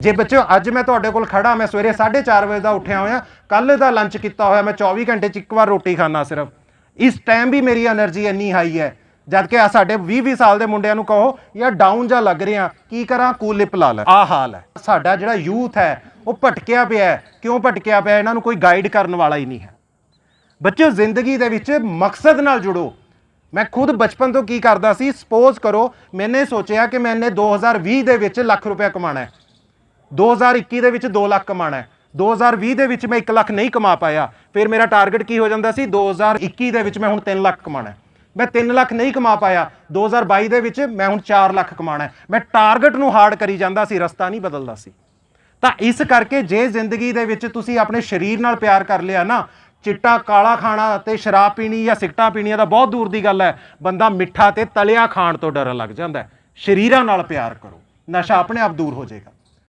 ਜੇ ਬੱਚਿਓ ਅੱਜ ਮੈਂ ਤੁਹਾਡੇ ਕੋਲ ਖੜਾ ਮੈਂ ਸਵੇਰੇ 4:30 ਵਜੇ ਦਾ ਉੱਠਿਆ ਹੋਇਆ ਕੱਲ ਦਾ ਲੰਚ ਕੀਤਾ ਹੋਇਆ ਮੈਂ 24 ਘੰਟੇ ਚ ਇੱਕ ਵਾਰ ਰੋਟੀ ਖਾਣਾ ਸਿਰਫ। ਇਸ ਟਾਈਮ ਵੀ ਮੇਰੀ એનર્ਜੀ ਇੰਨੀ ਹਾਈ ਹੈ ਜਦ ਕਿ ਸਾਡੇ 20-20 ਸਾਲ ਦੇ ਮੁੰਡਿਆਂ ਨੂੰ ਕਹੋ ਯਾਰ ਡਾਊਨ ਜਾਂ ਲੱਗ ਰਿਹਾ ਕੀ ਕਰਾਂ? ਕੂਲ ਲਿਪ ਲਾ ਲੈ। ਆ ਹਾਲ ਹੈ। ਸਾਡਾ ਜਿਹੜਾ ਯੂਥ ਹੈ ਉਹ ਭਟਕਿਆ ਪਿਆ ਕਿਉਂ ਭਟਕਿਆ ਪਿਆ? ਇਹਨਾਂ ਨੂੰ ਕੋਈ ਗਾਈਡ ਕਰਨ ਵਾਲਾ ਹੀ ਨਹੀਂ ਹੈ। ਬੱਚਿਓ ਜ਼ਿੰਦਗੀ ਦੇ ਵਿੱਚ ਮਕਸਦ ਨਾਲ ਜੁੜੋ। ਮੈਂ ਖੁਦ ਬਚਪਨ ਤੋਂ ਕੀ ਕਰਦਾ ਸੀ ਸਪੋਜ਼ ਕਰੋ ਮੈਨੇ ਸੋਚਿਆ ਕਿ ਮੈਨੇ 2020 ਦੇ ਵਿੱਚ ਲੱਖ ਰੁਪਏ ਕਮਾਣਾ ਹੈ। 2021 ਦੇ ਵਿੱਚ 2 ਲੱਖ ਕਮਾਣਾ ਹੈ। 2020 ਦੇ ਵਿੱਚ ਮੈਂ 1 ਲੱਖ ਨਹੀਂ ਕਮਾ ਪਾਇਆ। ਫਿਰ ਮੇਰਾ ਟਾਰਗੇਟ ਕੀ ਹੋ ਜਾਂਦਾ ਸੀ? 2021 ਦੇ ਵਿੱਚ ਮੈਂ ਹੁਣ 3 ਲੱਖ ਕਮਾਣਾ ਹੈ। ਮੈਂ 3 ਲੱਖ ਨਹੀਂ ਕਮਾ ਪਾਇਆ। 2022 ਦੇ ਵਿੱਚ ਮੈਂ ਹੁਣ 4 ਲੱਖ ਕਮਾਣਾ ਹੈ। ਮੈਂ ਟਾਰਗੇਟ ਨੂੰ ਹਾਰਡ ਕਰੀ ਜਾਂਦਾ ਸੀ, ਰਸਤਾ ਨਹੀਂ ਬਦਲਦਾ ਸੀ। ਤਾਂ ਇਸ ਕਰਕੇ ਜੇ ਜ਼ਿੰਦਗੀ ਦੇ ਵਿੱਚ ਤੁਸੀਂ ਆਪਣੇ ਸਰੀਰ ਨਾਲ ਪਿਆਰ ਕਰ ਲਿਆ ਨਾ, ਚਿੱਟਾ ਕਾਲਾ ਖਾਣਾ ਤੇ ਸ਼ਰਾਬ ਪੀਣੀ ਜਾਂ ਸਿਗਟਾਂ ਪੀਣੀਆਂ ਦਾ ਬਹੁਤ ਦੂਰ ਦੀ ਗੱਲ ਹੈ। ਬੰਦਾ ਮਿੱਠਾ ਤੇ ਤਲਿਆ ਖਾਣ ਤੋਂ ਡਰਨ ਲੱਗ ਜਾਂਦਾ ਹੈ। ਸਰੀਰਾਂ ਨਾਲ ਪਿਆਰ ਕਰੋ। ਨਸ਼ਾ ਆਪਣੇ ਆਪ ਦੂਰ ਹੋ ਜਾਏਗਾ।